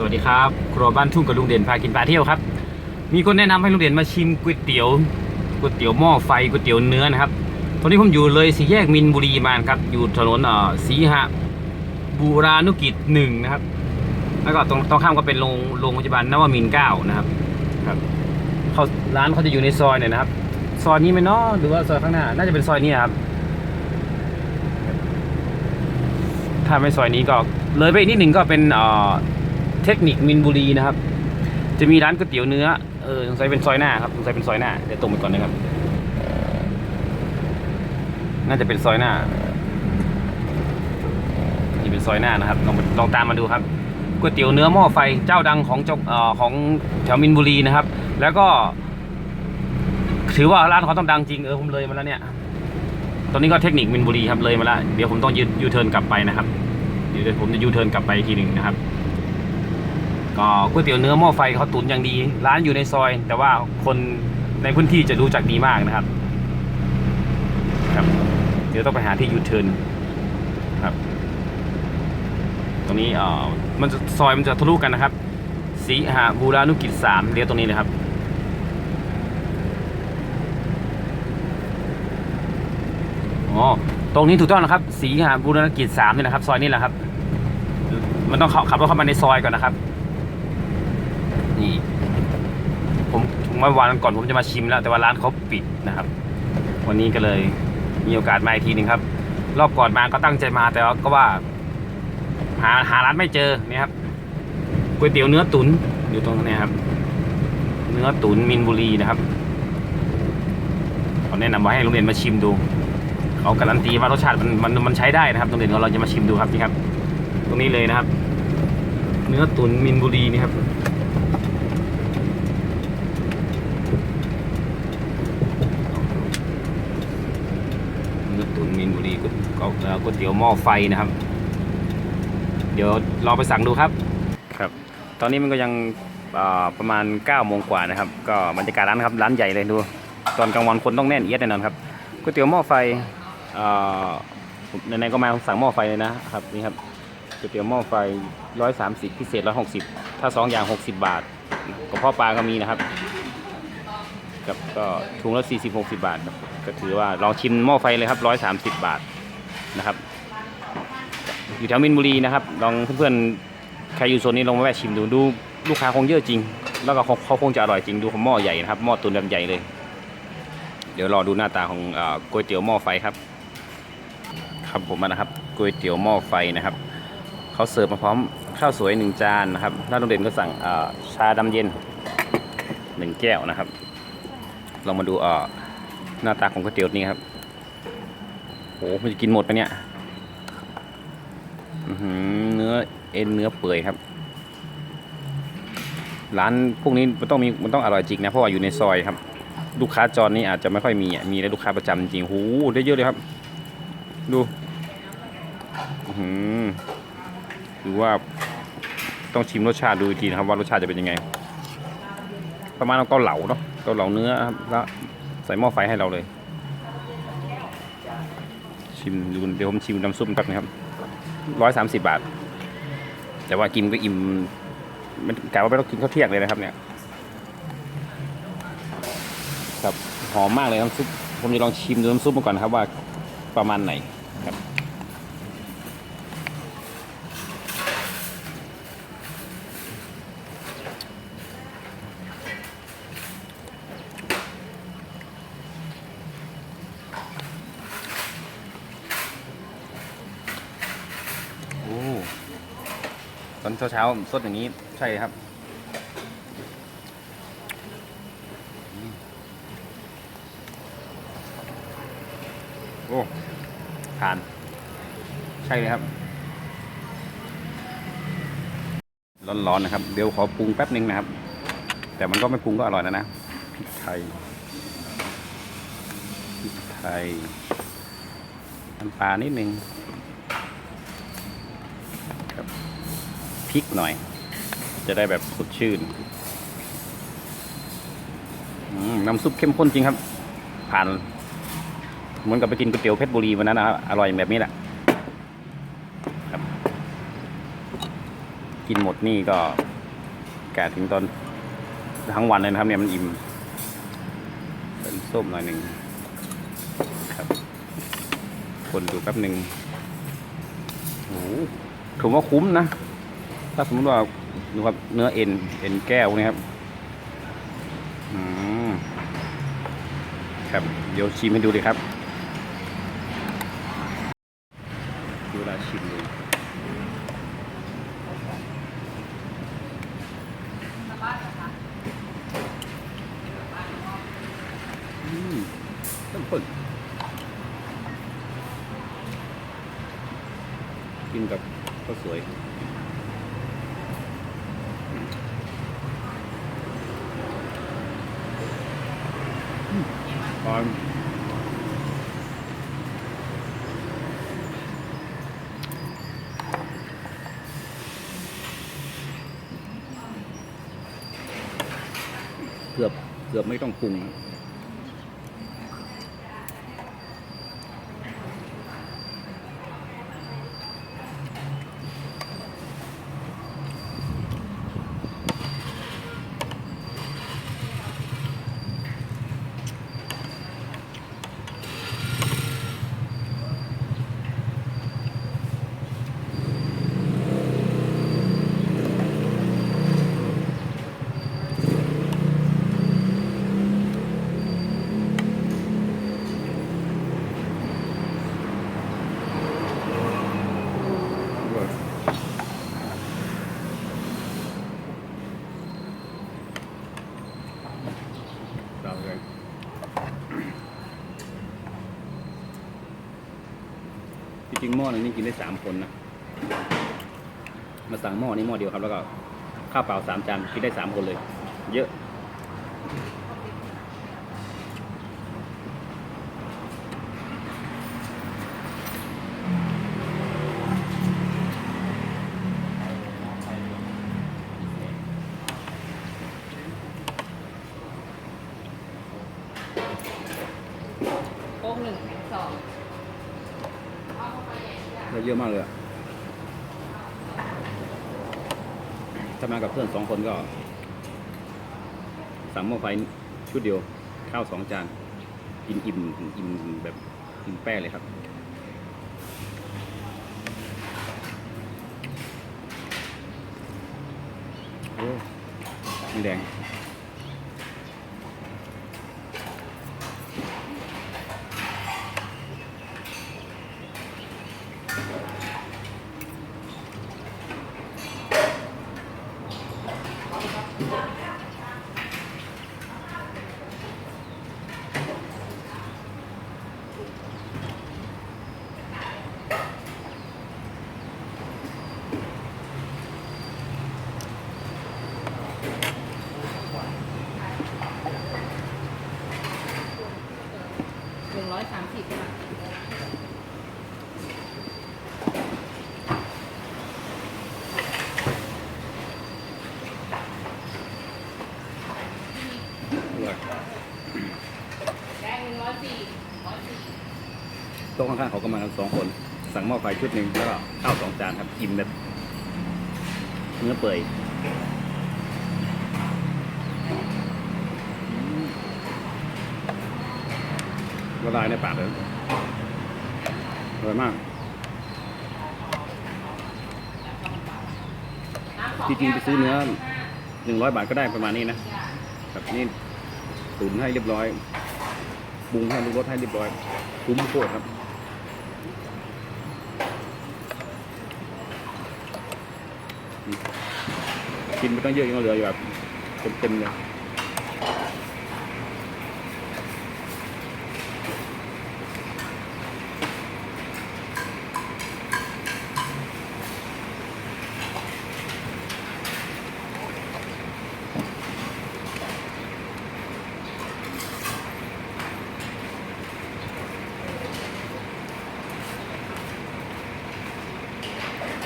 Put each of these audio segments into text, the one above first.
สวัสดีครับครัวบ้านทุ่งกับลุงเด่นพากินปลาเที่ยวครับ มีคนแนะนำให้ลุงเด่นมาชิมก๋วยเตี๋ยวก๋วยเตี๋ยวหม้อไฟก๋วยเตี๋ยวเนื้อนะครับ ตอนนี้ผมอยู่เลยสี่แยกมินบุรีมาครับอยู่ถนนเอ่อศรีหะบูรานุกิจหนึ่งนะครับ แล้วก็ตรงตรงข้ามก็เป็นโรงโรงพยาบาลนวมินเก้านะครับครับเขาร้านเขาจะอยู่ในซอยเนี่ยนะครับซอยนี้ไหมเนาะหรือว่าซอยข้างหน้า น่าจะเป็นซอยนี้ครับถ้าไม่ซอยนี้ก็เลยไปอีกนิดหนึ่งก็เป็นเอ่อ เทคนิคมินบุรีนะครับ จะมีร้านก๋วยเตี๋ยวเนื้อ เออสงสัยเป็นซอยหน้าครับสงสัยเป็นซอยหน้า เดี๋ยวตรงไปก่อนนะครับ น่าจะเป็นซอยหน้า นี่เป็นซอยหน้านะครับ ลองลองตามมาดูครับ ก๋วยเตี๋ยวเนื้อหม้อไฟ เจ้าดังของเจ้าเอ่อของแถวมินบุรีนะครับ แล้วก็ ถือว่าร้านเขาต้องดังจริง เออผมเลยมาแล้วเนี่ย ตอนนี้ก็เทคนิคมินบุรีครับเลยมาแล้ว เดี๋ยวผมต้องยูยูเทิร์นกลับไปนะครับ เดี๋ยวผมจะยูเทิร์นกลับไปอีกทีหนึ่งนะครับ ก็ก๋วยเตี๋ยวเนื้อหม้อไฟเขาตุ๋นอย่างดี ร้านอยู่ในซอย แต่ว่าคนในพื้นที่จะรู้จักดีมากนะครับ ครับ เดี๋ยวต้องไปหาที่ยูเทิร์นครับ ตรงนี้เอ่อมันจะซอยมันจะทะลุกันนะครับสีหาบูรานุกิจสามเลี้ยวตรงนี้เลยครับอ๋อตรงนี้ถูกต้องนะครับ สีหาบูรณกิจสามนี่นะครับ ซอยนี้แหละครับ มันต้องขับรถเข้ามาในซอยก่อนนะครับ นี่ ผมเมื่อวานก่อนผมจะมาชิมแล้ว แต่ว่าร้านเขาปิดนะครับ วันนี้ก็เลยมีโอกาสมาอีกทีหนึ่งครับ รอบก่อนมาก็ตั้งใจมาแต่ว่าก็ว่า หาหาร้านไม่เจอนี่ครับก๋วยเตี๋ยวเนื้อตุ๋นอยู่ตรงนี้ครับ เนื้อตุ๋นมินบุรีนะครับเขาแนะนำว่าให้โรงเรียนมาชิมดูเขาการันตีว่ารสชาติมันมันมันใช้ได้นะครับตรงนี้เราจะมาชิมดูครับนี่ครับ ตรงนี้เลยนะครับ เนื้อตุ๋นมินบุรีนี่ครับ เนื้อตุ๋นมินบุรีก๋วยก๋วยเตี๋ยวหม้อไฟนะครับ เดี๋ยวลองไปสั่งดูครับ ครับ ตอนนี้มันก็ยังประมาณ9โมงกว่านะครับ ก็บรรยากาศร้านครับร้านใหญ่เลยดู ตอนกลางวันคนต้องแน่นเอียดแน่นอนครับก๋วยเตี๋ยวหม้อไฟเอ่อผมไหนก็มาสั่งหม้อไฟเลยนะครับนี่ครับก๋วยเตี๋ยวหม้อไฟ 130 พิเศษ 160 ถ้า 2 อย่าง 60 บาทกระเพาะปลาก็มีนะครับกับก็ถุงละ40 60 บาทครับก็ถือว่าลองชิมหม้อไฟเลยครับ130บบาทนะครับ อยู่แถวมินบุรีนะครับ ลองเพื่อนๆใครอยู่โซนนี้ลองมาแวะชิมดูดูลูกค้าคงเยอะจริง แล้วก็เขาคงจะอร่อยจริงดูของหม้อใหญ่นะครับหม้อตุนแบบใหญ่เลย เดี๋ยวรอดูหน้าตาของอก๋วยเตี๋ยวหม้อไฟครับ ครับผมนะครับก๋วยเตี๋ยวหม้อไฟนะครับเขาเสิร์ฟมาพร้อมข้าวสวยหนึ่งจานนะครับร้านโรงเรียนก็สั่งชาดำเย็นหนึ่งแก้วนะครับ ลองมาดูอ่อ หน้าตาของก๋วยเตี๋ยวนี่ครับโหมันจะกินหมดปะเนี่ยเนื้อเอ็นเนื้อเปื่อยครับ ร้านพวกนี้มันต้องมีมันต้องอร่อยจริงนะเพราะว่าอยู่ในซอยครับ ลูกค้าจรนี่อาจจะไม่ค่อยมีอะมีแต่ลูกค้าประจำจริงหูได้เยอะเลยครับ ดูอื้อหือดูว่าต้องชิมรสชาติดูอีกทีนะครับว่ารสชาติจะเป็นยังไง ประมาณเอาเกาเหลาเนาะเกาเหลาเนื้อครับแล้ว ใส่หม้อไฟให้เราเลย ชิมดูเดี๋ยวผมชิมน้ำซุปแป๊บนะครับร้อยสามสิบบาท แต่ว่ากินก็อิ่มมันกะว่าไม่ต้องกินข้าวเที่ยงเลยนะครับเนี่ย ครับหอมมากเลยน้ำซุปผมจะลองชิมดูน้ำซุปมาก่อนนะครับว่าประมาณไหนครับ ตอนเช้าๆสดอย่างนี้ใช่ครับโอ้ทาน ใช่เลยครับ ร้อนๆนะครับ เดี๋ยวขอปรุงแป๊บนึงนะครับ แต่มันก็ไม่ปรุงก็อร่อยแล้วนะพริกไทยพริกไทยน้ำปลานิดนึงครับพ ริกหน่อย จะได้แบบสดชื่นน้ำซุปเข้มข้นจริงครับ ผ่านเหมือนกับไปกินก๋วยเตี๋ยวเพชรบุรีวันนั้นนะครับอร่อยแบบนี้แหละครับ กินหมดนี่ก็แกะถึงตอนทั้งวันเลยนะครับ เนี่ยมันอิ่มเป็นส้มหน่อยหนึ่งครับ คนดูแป๊บหนึ่งโอ้ถือว่าคุ้มนะ ถ้าสมมติว่าดูครับเนื้อเอ็นเอ็นแก้วนะครับอืมครับเดี๋ยวชิมให้ดูเลยครับดูเวลาชิมดูอืมเข้มข้นกินกับข้าวสวย ตอนเกือบเกือบไม่ต้องปรุง อหนึงนี่กินได้สามคนนะ มาสั่งหม้อนี้หม้อเดียวครับ แล้วก็ข้าวเปล่าสามจานกินได้สามคนเลย เยอะโค้งหนึ่งสอง ได้เยอะมากเลยถ้ามากับเพื่อนสองคนก็สั่งหม้อไฟชุดเดียวข้าวสองจานกินอิ่มอิ่มแบบอิ่มแป้เลยครับ โอ้ไม่แดง หนึ่งร้อยสามสิบค่ะ อร่อย แดงหนึ่งร้อยสี่ร้อยสี่ โต๊ะ ข้างเขาก็มากันสองคน สั่งหม้อไฟชุดหนึ่งแล้วก็ข้าวสองจานครับอิ่มแบบเนื้อเปื่อยละลายในปากเลยอร่อยมาก จริงๆไปซื้อเนื้อหนึ่งร้อยบาทก็ได้ประมาณนี้นะแบบนี้ตุ๋นให้เรียบร้อยปรุงให้รสให้เรียบร้อยคุ้มโคตรครับ กินไม่ต้องเยอะยังเหลืออยู่แบบเต็มๆเลย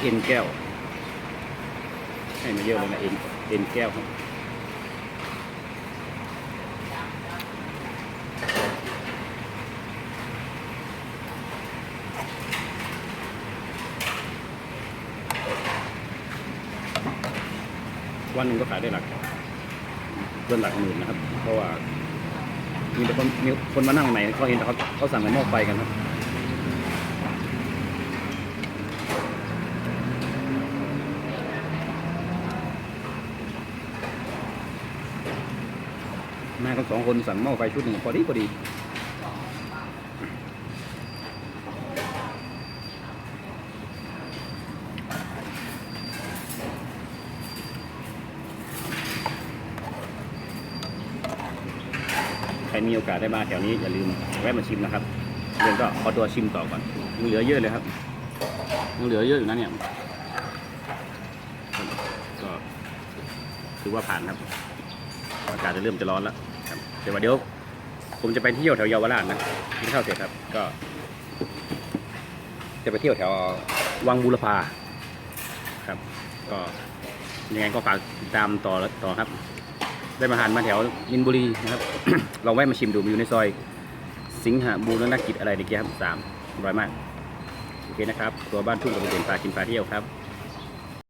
เอ็นแก้วให้มา เยอะเลยนะเอ็นเอ็นแก้วครับวันหนึ่งก็ขายได้หลักเกินหลักหมื่นนะครับ เพราะว่ามีแต่คนมีคนมานั่งใหม่เขาเห็นแต่เขาเขาสั่งกันหม้อไฟกันครับ มากันสองคนสั่งหม้อไฟชุดหนึ่งพอดีพอดีใครมีโอกาสได้มาแถวนี้อย่าลืมแวะมาชิมนะครับเรื่องก็ขอตัวชิมต่อก่อนยังเหลือเยอะเลยครับยังเหลือเยอะอยู่นะเนี่ยก็ถือว่าผ่านครับ อากาศจะเริ่มจะร้อนแล้ว เดี๋ยวเดี๋ยวผมจะไปเที่ยวแถวเยาวราชนะกินข้าเสร็จครับ ก็ จะไปเที่ยวแถววังบูรพาครับ ก็ยังไงก็ฝากติดตามต่อต่อครับ ได้มาหารมาแถวมินบุรีนะครับ ลองแวะมาชิมดูมันอยู่ในซอย สิงหบูรณกิจอะไรเด็กครับสามอร่อยมากโอเคนะครับตัวบ้านทุ่งกับเด่นปลากินปลาเที่ยวครับ